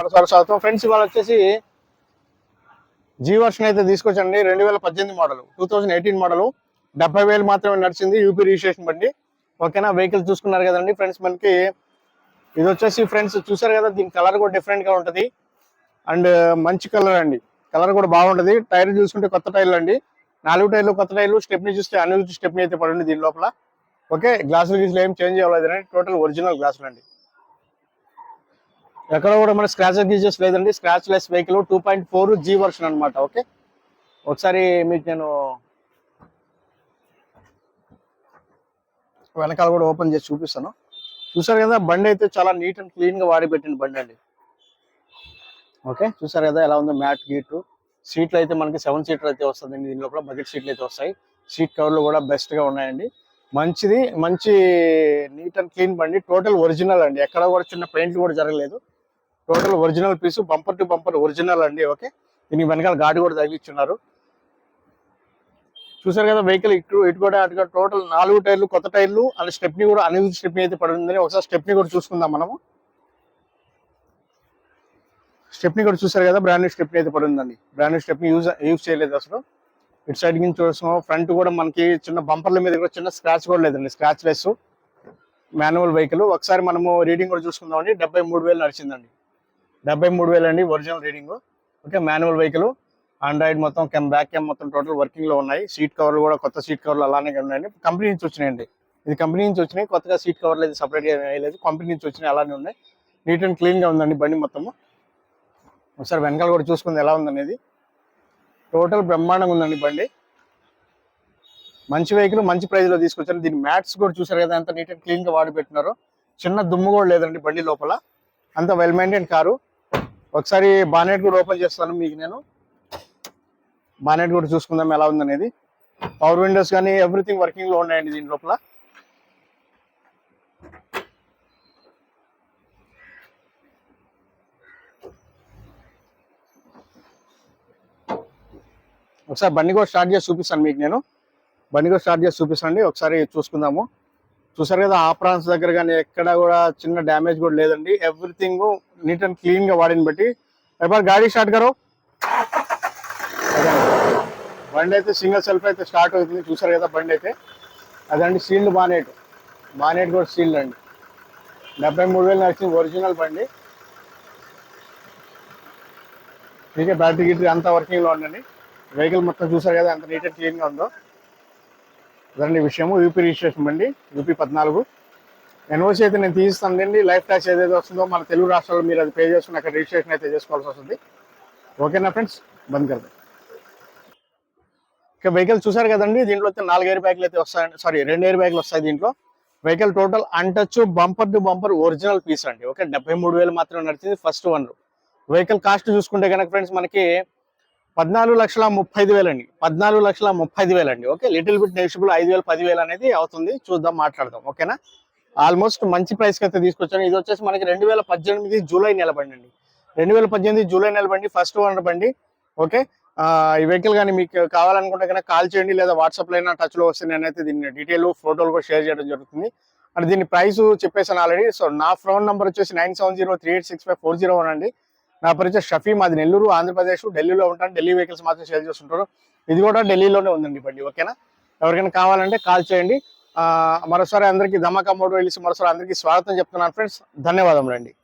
మరోసారి స్వాగతం ఫ్రెండ్స్ ఇవాళ వచ్చేసి జీ వర్షన్ అయితే తీసుకొచ్చండి. రెండు వేల పద్దెనిమిది model two thousand eighteen model డెబ్బై వేలు మాత్రమే నడిచింది యూపీ రిజిస్ట్రేషన్ బండి. ఓకేనా? వెహికల్ చూసుకున్నారు కదండి ఫ్రెండ్స్ మనకి. ఇది వచ్చేసి ఫ్రెండ్స్ చూసారు కదా దీని కలర్ కూడా డిఫరెంట్గా ఉంటది. అండ్ మంచి కలర్ అండి. కలర్ కూడా బాగుంటది. టైర్ చూసుకుంటే కొత్త టైర్లు అండి. నాలుగు టైర్లు కొత్త టైర్లు స్టెప్ని చూస్తే అన్ని స్టెప్ని అయితే పడండి దీని లోపల ఓకే? గ్లాసులు గీసులు ఏం చేంజ్ అవ్వలేదు. టోటల్ ఒరిజినల్ గ్లాసులు అండి. ఎక్కడ కూడా మన స్క్రాచ్ గీజెస్ లేదండి. Scratchless vehicle two point four G version అనమాట ఓకే ఒకసారి మీకు నేను వెనకాల కూడా ఓపెన్ చేసి చూపిస్తాను. చూసారు కదా బండి అయితే చాలా నీట్ అండ్ క్లీన్గా వాడి పెట్టిన బండి అండి. ఓకే చూసారు కదా ఎలా ఉందో మ్యాట్ గీట్. సీట్లు అయితే మనకి సెవెన్ సీటర్ అయితే వస్తుంది దీని లోపల బకెట్ సీట్లు అయితే వస్తాయి. సీట్ కవర్లు కూడా బెస్ట్గా ఉన్నాయండి. మంచిది మంచి నీట్ అండ్ క్లీన్ బండి టోటల్ ఒరిజినల్ అండి. ఎక్కడ కూడా చిన్న పెయింట్లు కూడా జరగలేదు. Total original piece bumper to bumper original అండి ఓకే దీనికి వెనకాల గాడి కూడా తగిలిచ్చున్నారు. చూసారు కదా వెహికల్ ఇటు ఇటు కూడా అటు టోటల్ నాలుగు టైర్లు కొత్త టైర్లు అలా స్టెప్ని కూడా అన్ని స్టెప్ని అయితే పడుతుందని ఒకసారి స్టెప్ని కూడా చూసుకుందాం మనము. స్టెప్ని కూడా చూసారు కదా బ్రాండ్ న్యూ స్టెప్ని అయితే పడుందండి brand new stepney use use చేయలేదు అసలు. ఇటు సైడ్ నుంచి చూస్తున్నాం ఫ్రంట్ కూడా మనకి చిన్న బంపర్ల మీద కూడా చిన్న స్క్రాచ్ కూడా లేదండి స్క్రాచ్ లెస్ మాన్యువల్ వెహికల్ ఒకసారి మనము రీడింగ్ కూడా చూసుకుందామండి డెబ్బై మూడు వేలు నడిచిందండి. డెబ్బై మూడు వేలు అండి original reading okay manual vehicle android మొత్తం కెమ్ బ్యాక్ కెమ్ మొత్తం టోటల్ వర్కింగ్లో ఉన్నాయి. సీట్ కవర్లు కూడా కొత్త సీట్ కవర్లు అలానే ఉన్నాయండి. కంపెనీ నుంచి వచ్చినాయండి ఇది కంపెనీ నుంచి వచ్చినాయి. కొత్తగా సీట్ కవర్లు అయితే సపరేట్గా వేయలేదు కంపెనీ నుంచి వచ్చినాయి అలానే ఉన్నాయి. నీట్ అండ్ క్లీన్గా ఉందండి బండి మొత్తము. ఒకసారి వెనకాల కూడా చూసుకుంది ఎలా ఉందనేది. టోటల్ బ్రహ్మాండంగా ఉందండి బండి. మంచి వెహికల్ మంచి ప్రైజ్లో తీసుకొచ్చారు. దీని మ్యాట్స్ కూడా చూసారు కదా అంత నీట్ అండ్ క్లీన్గా వాడి పెట్టినారు. చిన్న దుమ్ము కూడా లేదండి బండి లోపల. అంత వెల్ మెయింటైన్ కారు. ఒకసారి బానెట్ కూడా ఓపెన్ చేస్తాను మీకు నేను. బానెట్ కూడా చూసుకుందాం ఎలా ఉందనేది. పవర్ విండోస్ కానీ ఎవ్రీథింగ్ వర్కింగ్లో ఉన్నాయండి దీని లోపల. ఒకసారి బండి కూడా స్టార్ట్ చేసి చూపిస్తాను మీకు నేను. బండి కూడా స్టార్ట్ చేసి చూపిస్తాండి ఒకసారి చూసుకుందాము. చూసారు కదా ఆ ప్రాన్స్ దగ్గర కానీ ఎక్కడ కూడా చిన్న డ్యామేజ్ కూడా లేదండి. ఎవ్రీథింగ్ నీట్ అండ్ క్లీన్గా వాడిని బట్టి ఎప్పుడు గాడి స్టార్ట్ కరో బండి అయితే సింగిల్ సెల్ఫ్ అయితే స్టార్ట్ అవుతుంది. చూసారు కదా బండి అయితే. అదండి సీల్డ్ బానేట్. బానేట్ కూడా సీల్డ్ అండి. డెబ్బై మూడు వేలు నచ్చింది ఒరిజినల్ బండి. మీకే బ్యాటరీ గిటరీ అంతా వర్కింగ్లో ఉండండి వెహికల్ మొత్తం చూసారు కదా ఎంత నీట్ అండ్ క్లీన్గా ఉందో. అదండి విషయము. యూపీ రిజిస్ట్రేషన్ బండి యూపీ పద్నాలుగు. ఎన్ఓసి అయితే నేను తీస్తానండి లైఫ్ ట్యాక్స్ ఏదైతే వస్తుందో మన తెలుగు రాష్ట్రాల్లో మీరు అది పే చేసుకుని అక్కడ రిజిస్ట్రేషన్ అయితే చేసుకోవాల్సి వస్తుంది. ఓకేనా ఫ్రెండ్స్? బంద్ కడదాం. ఇక వెహికల్ చూసారు కదండి. దీంట్లో అయితే నాలుగు ఎయిర్ బ్యాగ్లు అయితే వస్తాయండి. సారీ రెండు ఎయిర్ బ్యాగ్లు వస్తాయి దీంట్లో. Vehicle total untouch bumper to bumper original piece అండి. ఓకే డెబ్బై మూడు వేలు మాత్రం నడిచింది ఫస్ట్ వన్ వెహికల్ కాస్ట్ చూసుకుంటే కనుక ఫ్రెండ్స్ మనకి పద్నాలుగు లక్షల ముప్పై ఐదు వేలండి. పద్నాలుగు లక్షల ముప్పై ఐదు వేలండి. అండి ఓకే లిటిల్ బిట్ నెగిషియబుల్ ఐదు వేలు పదివేలు అనేది అవుతుంది. చూద్దాం మాట్లాడదాం. ఓకేనా? ఆల్మోస్ట్ మంచి ప్రైస్కి అయితే తీసుకొచ్చాను. ఇది వచ్చేసి మనకి రెండు వేల పద్దెనిమిది జూలై నెల బండి అండి. రెండు వేల పద్దెనిమిది జూలై నెల బండి ఫస్ట్ ఓనర్ బండి. ఓకే ఈ వెహికల్ కానీ మీకు కావాలనుకుంటే కనుక కాల్ చేయండి లేదా వాట్సాప్లో అయినా టచ్లో వస్తే నేనైతే దీన్ని డీటెయిల్ ఫోటోలు కూడా షేర్ చేయడం జరుగుతుంది. అండ్ దీని ప్రైస్ చెప్పేసాను ఆల్రెడీ. సో నా ఫోన్ నంబర్ వచ్చేసి nine seven zero three eight six five four zero one అండి. నా పరిచయం షఫీ మాది నెల్లూరు ఆంధ్రప్రదేశ్ ఢిల్లీలో ఉంటాను. ఢిల్లీ వెహికల్స్ మాత్రం సేల్ చేస్తుంటారు. ఇది కూడా ఢిల్లీలోనే ఉందండి బండి ఓకేనా? ఎవరికైనా కావాలంటే కాల్ చేయండి. ఆ, మరోసారి అందరికీ ధమాకా మోటో వెళ్ళి మరోసారి అందరికీ స్వాగతం చెప్తున్నాను ఫ్రెండ్స్. ధన్యవాదములండి.